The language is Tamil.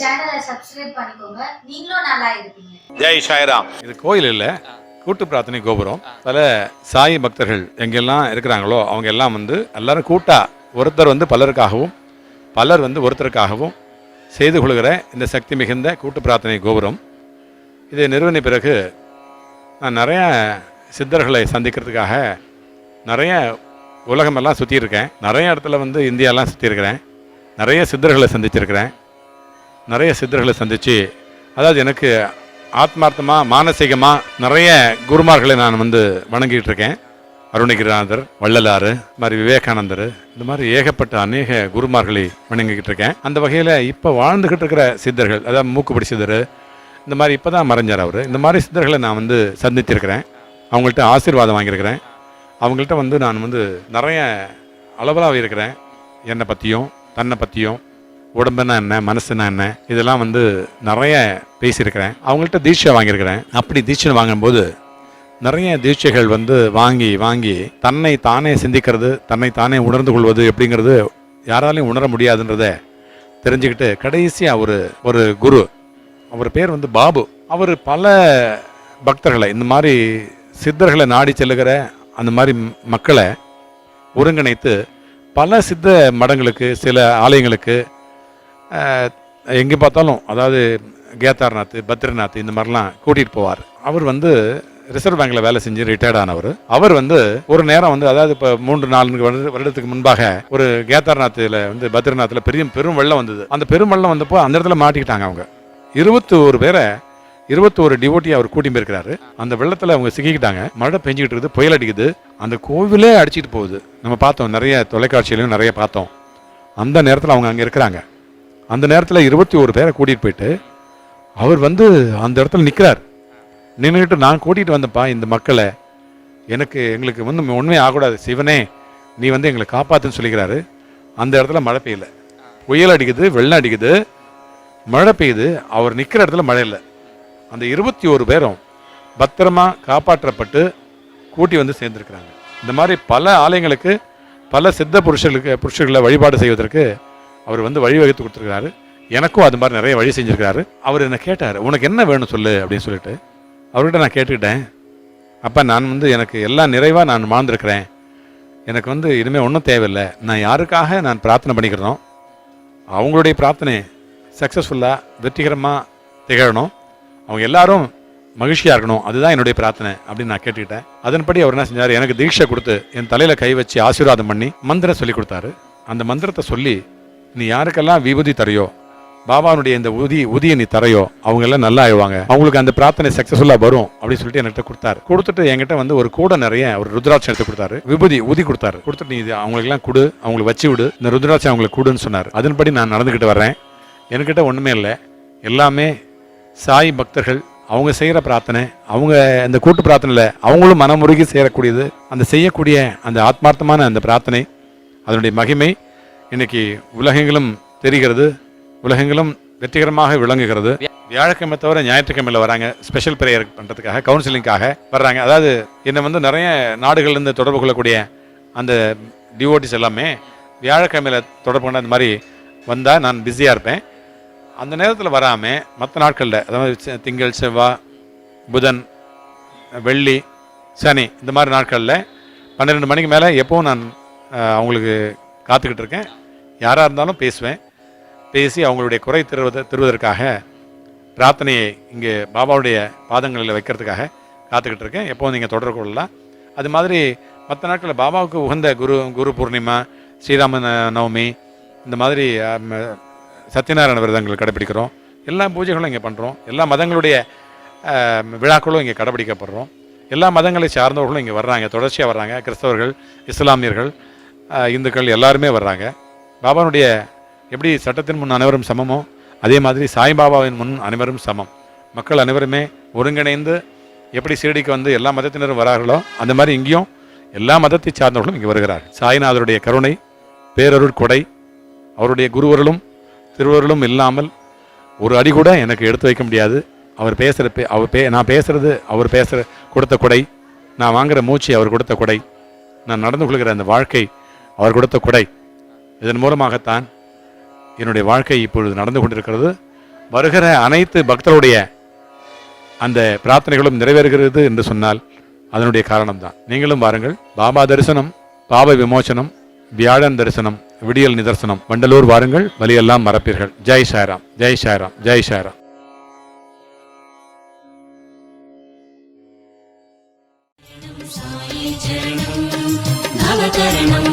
சேனலை சப்ஸ்கிரைப் பண்ணிக்கோங்க. நீங்களும் நல்லா இருப்பீங்க. ஜெய் சாய்ராம். இது கோயில் இல்லை கூட்டு பிரார்த்தனை கோபுரம். பல சாய் பக்தர்கள் எங்கெல்லாம் இருக்கிறாங்களோ அவங்க எல்லாம் வந்து எல்லாரும் கூட்டா ஒருத்தர் வந்து பலருக்காகவும் பலர் வந்து ஒருத்தருக்காகவும் செய்து கொள்கிற இந்த சக்தி மிகுந்த கூட்டு பிரார்த்தனை கோபுரம். இதை நிறுவன பிறகு நான் நிறைய சித்தர்களை சந்திக்கிறதுக்காக நிறைய உலகமெல்லாம் சுற்றி இருக்கேன் நிறைய இடத்துல வந்து இந்தியாலாம் சுற்றி இருக்கிறேன் நிறைய சித்தர்களை சந்திச்சிருக்கிறேன். நிறைய சித்தர்களை சந்தித்து அதாவது எனக்கு ஆத்மார்த்தமாக மானசீகமாக நிறைய குருமார்களை நான் வந்து வணங்கிட்டு இருக்கேன் அருணகிரிநாதர் வள்ளலாறு மாதிரி விவேகானந்தர் இந்த மாதிரி ஏகப்பட்ட அநேக குருமார்களை வணங்கிக்கிட்டு இருக்கேன் அந்த வகையில் இப்போ வாழ்ந்துக்கிட்டு இருக்கிற சித்தர்கள் அதாவது மூக்குப்பிடி சித்தர் இந்த மாதிரி இப்போ தான் மறைஞ்சார் அவர். இந்த மாதிரி சித்தர்களை நான் வந்து சந்தித்திருக்கிறேன். அவங்கள்ட்ட ஆசீர்வாதம் வாங்கியிருக்கிறேன். அவங்கள்ட்ட வந்து நான் வந்து நிறைய அளவலாக இருக்கிறேன். என்னை பற்றியும் தன்னை பற்றியும் உடம்புனா என்ன மனசுனா என்ன இதெல்லாம் வந்து நிறைய பேசியிருக்கிறேன். அவங்கள்ட்ட தீட்சை வாங்கியிருக்கிறேன். அப்படி தீட்சை வாங்கும்போது நிறைய தீட்சைகள் வந்து வாங்கி வாங்கி தன்னை தானே சிந்திக்கிறது தன்னை தானே உணர்ந்து கொள்வது எப்படிங்கிறது யாராலையும் உணர முடியாதுன்றத தெரிஞ்சுக்கிட்டு கடைசியாக ஒரு ஒரு குரு அவர் பேர் வந்து பாபு. அவர் பல பக்தர்களை இந்த மாதிரி சித்தர்களை நாடி செல்லுகிற அந்த மாதிரி மக்களை ஒருங்கிணைத்து பல சித்த மடங்களுக்கு சில ஆலயங்களுக்கு எங்கே பார்த்தாலும் அதாவது கேதார்நாத் பத்ரிநாத் இந்த மாதிரிலாம் கூட்டிகிட்டு போவார். அவர் வந்து ரிசர்வ் பேங்கில் வேலை செஞ்சு ரிட்டையர்ட் ஆனவர். அவர் வந்து ஒரு நேரம் வந்து அதாவது இப்போ மூன்று நான்கு வருட- வருடத்துக்கு முன்பாக ஒரு கேதார்நாத்தில் வந்து பத்ரிநாத்தில் பெரிய பெரும் வெள்ளம் வந்தது. அந்த பெரும் வெள்ளம் வந்தப்போ அந்த இடத்துல மாட்டிக்கிட்டாங்க அவங்க. இருபத்தி ஒரு பேரை இருபத்தோரு டிவோட்டி அவர் கூட்டி போயிருக்கிறாரு. அந்த வெள்ளத்தில் அவங்க சிக்கிக்கிட்டாங்க. மழை பெஞ்சிக்கிட்டு இருக்குது புயல் அடிக்குது. அந்த கோவிலே அடிச்சிட்டு போகுது. நம்ம பார்த்தோம் நிறைய தொலைக்காட்சியிலையும் நிறைய பார்த்தோம். அந்த நேரத்தில் அவங்க அங்கே இருக்கிறாங்க. அந்த நேரத்தில் இருபத்தி ஒரு பேரை கூட்டிகிட்டு போயிட்டு அவர் வந்து அந்த இடத்துல நிற்கிறார் நின்றுட்டு நான் கூட்டிகிட்டு வந்தப்பா இந்த மக்களை. எனக்கு எங்களுக்கு வந்து உண்மை ஆகக்கூடாது. சிவனே நீ வந்து எங்களை காப்பாத்துன்னு சொல்லிக்கிறாரு. அந்த இடத்துல மழை பெய்யல. புயல் அடிக்குது வெள்ளம் அடிக்குது. மழை பெய்யுது அவர் நிற்கிற இடத்துல மழை இல்லை. அந்த இருபத்தி ஒரு பேரும் பத்திரமா காப்பாற்றப்பட்டு கூட்டி வந்து சேர்ந்துருக்கிறாங்க. இந்த மாதிரி பல ஆலயங்களுக்கு பல சித்த புருஷர்களுக்கு புருஷர்களை வழிபாடு செய்வதற்கு அவர் வந்து வழிவகுத்து கொடுத்துருக்காரு எனக்கும் அது மாதிரி நிறைய வழி செஞ்சுருக்காரு அவர் என்னை கேட்டார் உனக்கு என்ன வேணும் சொல்லு அப்படின்னு சொல்லிட்டு. அவர்கிட்ட நான் கேட்டுக்கிட்டேன். அப்பா நான் வந்து எனக்கு எல்லாம் நிறைவாக நான் வாழ்ந்துருக்கிறேன். எனக்கு வந்து இனிமேல் ஒன்றும் தேவையில்லை. நான் யாருக்காக நான் பிரார்த்தனை பண்ணிக்கிறோம் அவங்களுடைய பிரார்த்தனை சக்ஸஸ்ஃபுல்லாக வெற்றிகரமாக திகழணும். அவங்க எல்லாரும் மகிழ்ச்சியாக இருக்கணும். அதுதான் என்னுடைய பிரார்த்தனை அப்படின்னு நான் கேட்டுக்கிட்டேன். அதன்படி அவர் என்ன செஞ்சார் எனக்கு தீட்சை கொடுத்து என் தலையில் கை வச்சு ஆசீர்வாதம் பண்ணி மந்திரம் சொல்லி கொடுத்தாரு. அந்த மந்திரத்தை சொல்லி நீ யாருக்கெல்லாம் விபூதி தரையோ பாபாவுடைய இந்த உதி உதியை நீ தரையோ அவங்க எல்லாம் நல்லா ஆயிடுவாங்க. அவங்களுக்கு அந்த பிரார்த்தனை சக்சஸ்ஃபுல்லாக வரும் அப்படின்னு சொல்லிட்டு என்கிட்ட கொடுத்தாரு. கொடுத்துட்டு என்கிட்ட வந்து ஒரு கூட நிறைய ஒரு ருத்ராட்சம் எடுத்து கொடுத்தாரு. விபூதி ஊதி கொடுத்தாரு. கொடுத்துட்டு நீ இது அவங்களுக்கு எல்லாம் கொடு அவங்களுக்கு வச்சு விடு. இந்த ருத்ராட்சம் அவங்களுக்கு கொடுன்னு சொன்னார். அதன்படி நான் நடந்துக்கிட்டு வரேன் என்கிட்ட ஒன்றுமே இல்லை. எல்லாமே சாய் பக்தர்கள். அவங்க செய்கிற பிரார்த்தனை அவங்க அந்த கூட்டு பிரார்த்தனையில் அவங்களும் மனமுருகி செய்யக்கூடியது அந்த செய்யக்கூடிய அந்த ஆத்மார்த்தமான அந்த பிரார்த்தனை அதனுடைய மகிமை இன்னைக்கு உலகெங்கிலும் தெரிகிறது உலகெங்கிலும் வெற்றிகரமாக விளங்குகிறது. வியாழக்கிழமை தவிர ஞாயிற்றுக்கிழமையில் வராங்க ஸ்பெஷல் பிரேயர் பண்ணுறதுக்காக கவுன்சிலிங்காக வர்றாங்க. அதாவது என்னை வந்து நிறைய நாடுகள்லேருந்து தொடர்பு கொள்ளக்கூடிய அந்த டிவோட்டிஸ் எல்லாமே வியாழக்கிழமையில் தொடர்பு கொண்ட அந்த மாதிரி வந்தால் நான் பிஸியாக இருப்பேன். அந்த நேரத்தில் வராமல் மற்ற நாட்களில் அதாவது திங்கள் செவ்வாய் புதன் வெள்ளி சனி இந்த மாதிரி நாட்களில் பன்னிரெண்டு மணிக்கு மேலே எப்போவும் நான் அவங்களுக்கு காத்துக்கிட்டு இருக்கேன். யாராக இருந்தாலும் பேசுவேன். பேசி அவங்களுடைய குறை தருவத திருவதற்காக பிரார்த்தனையை இங்கே பாபாவுடைய பாதங்களில் வைக்கிறதுக்காக காத்துக்கிட்டு இருக்கேன் எப்போவும் நீங்கள் தொடர்பு கொள்ளலாம். அது மாதிரி மற்ற நாட்களில் பாபாவுக்கு உகந்த குரு குரு பூர்ணிமா ஸ்ரீராம ந- நவமி இந்த மாதிரி சத்யநாராயண விரதங்கள் கடைபிடிக்கிறோம். எல்லா பூஜைகளும் இங்கே பண்ணுறோம் எல்லா மதங்களுடைய விழாக்களும் இங்கே கடைபிடிக்கப்படுறோம். எல்லா மதங்களை சார்ந்தவர்களும் இங்கே வர்றாங்க. தொடர்ச்சியாக வர்றாங்க. கிறிஸ்தவர்கள் இஸ்லாமியர்கள் இந்துக்கள் எல்லாருமே வர்றாங்க. பாபாவுடைய எப்படி சட்டத்தின் முன் அனைவரும் சமமோ அதே மாதிரி சாய்பாபாவின் முன் அனைவரும் சமம். மக்கள் அனைவருமே ஒருங்கிணைந்து எப்படி சீடிக்கு வந்து எல்லா மதத்தினரும் வரார்களோ அந்த மாதிரி இங்கேயும் எல்லா மதத்தை சார்ந்தவர்களும் இங்கே வருகிறார்கள். சாய்நாதருடைய கருணை பேரருள் கொடை அவருடைய குருவர்களும் திருவருளும் இல்லாமல் ஒரு அடி கூட எனக்கு எடுத்து வைக்க முடியாது. அவர் பேசுகிற பே அவர் பே நான் பேசுகிறது அவர் பேசுகிற கொடுத்த கொடை நான் வாங்குகிற மூச்சு அவர் கொடுத்த கொடை நான் நடந்து கொள்கிற அந்த வாழ்க்கை அவர் கொடுத்த கொடை இதன் மூலமாகத்தான் என்னுடைய வாழ்க்கை இப்பொழுது நடந்து கொண்டிருக்கிறது. வருகிற அனைத்து பக்தருடைய அந்த பிரார்த்தனைகளும் நிறைவேறுகிறது என்று சொன்னால் அதனுடைய காரணம்தான். நீங்களும் வாருங்கள். பாபா தரிசனம் பாப விமோசனம் வியாழன் தரிசனம் விடியல் நிதர்சனம் வண்டலூர் வாருங்கள். வலியெல்லாம் மறப்பீர்கள். ஜெய் சாய்ராம் ஜெய் சாய்ராம் ஜெய் சாய்ராம். சாயி சரணம் நவகரணம்